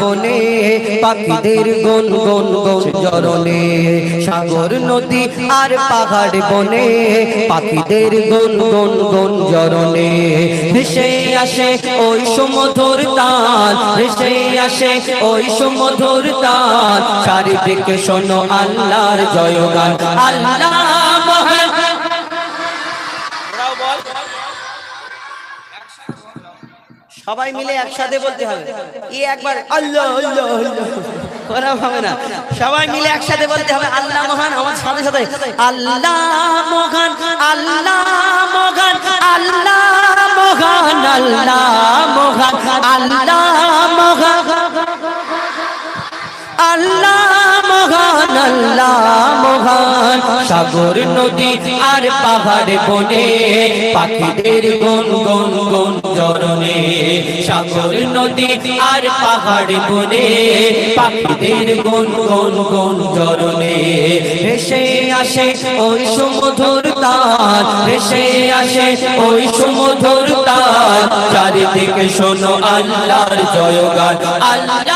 বনে, পাখিদের গন গন গন জরনে সাগর, নদী আর পাহাড় বনে, পাখিদের গন গন গন জরনে ভেসে আসে ওই তান ভেসে আসে ওই তান চারিদিকে শোনো আল্লাহর জয়গান, আল্লাহ মহান সবাই মিলে একসাথে বলতে হবে। ই একবার আল্লাহ আল্লাহ আল্লাহ। ওরা হবে না। সবাই মিলে একসাথে বলতে হবে আল্লাহ মহান আমার সাথে সাথে। আল্লাহ মহান আল্লাহ মহান আল্লাহ মহান আল্লাহ মহান আল্লাহ মহান। আল্লাহ মহান আল্লাহ মহান সাগর, নদী আর পাহাড় বনে। পাখিদের গন গন গন সাগর, নদী আর পাহাড় বনে। পাখিদের গন গন গন আসে ওই সমুধুর তার আসে ওই সমুধুর তার চারিদিকে শোনো আল্লাহর জয়গান, আল্লাহ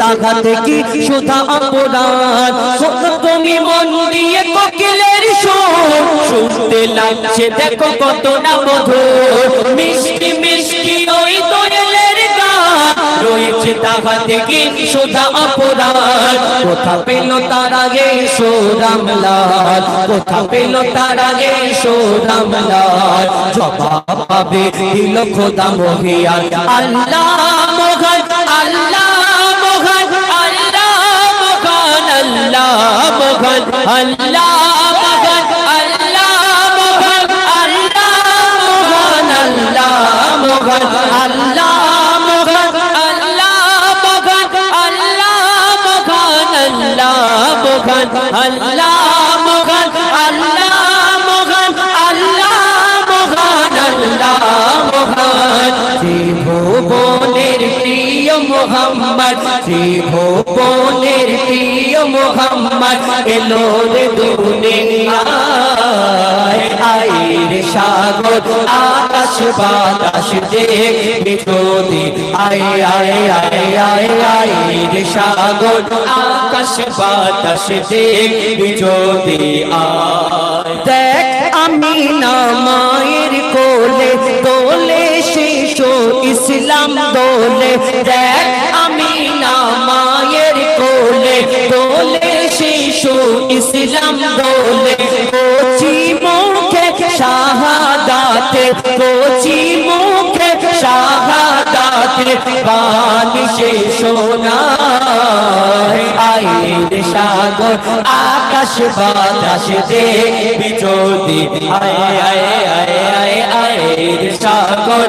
রয়েছে কি সুধা অপরাধ? তুমি মন দিয়ে কোকিলের সুর শুনতে লাগছে, দেখো কত না মধুর। মিষ্টি মিষ্টি ওই দোয়েলের গান। রয়েছে তাহাতে কি সুধা অপরাধ? কোথা পেল তার আগে সোরামলাল কোথা পেল তার আগে সোরামলাল জবাব পাবে দিল খোদা মহিয়ার। আল্লাহ মোহন মোহন আল্লাহ মোহন আল্লাহ মোহন আল্লাহ মোহন আল্লাহ মোহন আল্লাহ মোহন আল্লাহ মোহন আল্লাহ মোহন আল্লাহ মোহন আল্লাহ মোহন আল্লাহ মোহন আল্লাহ মোহন আল্লাহ মোহন ত্রিভুবনের প্রিয় মোহাম্মদ ত্রিভুবনের প্রিয় মোহাম্মদ, এলো রে দুনিয়ায়। আইর সাগর, আকাশ বাতাস দেখবি যদি। আয় আয় আয় আয়, আইর সাগর, আকাশ বাতাস দেখবি যদি। আয়। দেখ আমি না মায়ের কোলে দোলে দেখ আমি না মায়ের কোলে দোলে শিশু ইসলাম দোলে কোচি মুখে শাহাদাতে কোচি মুখে শাহাদাতে বাণী সে সোনায় আইর সাগর আকাশ বাতাস দেখবি যদি আয় আয় আয় আয় আইর সাগর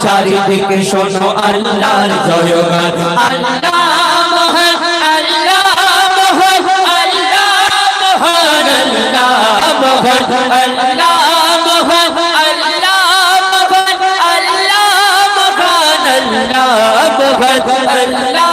চারিদিকে শোনো আল্লাহর জয়গান আল্লাহ Allah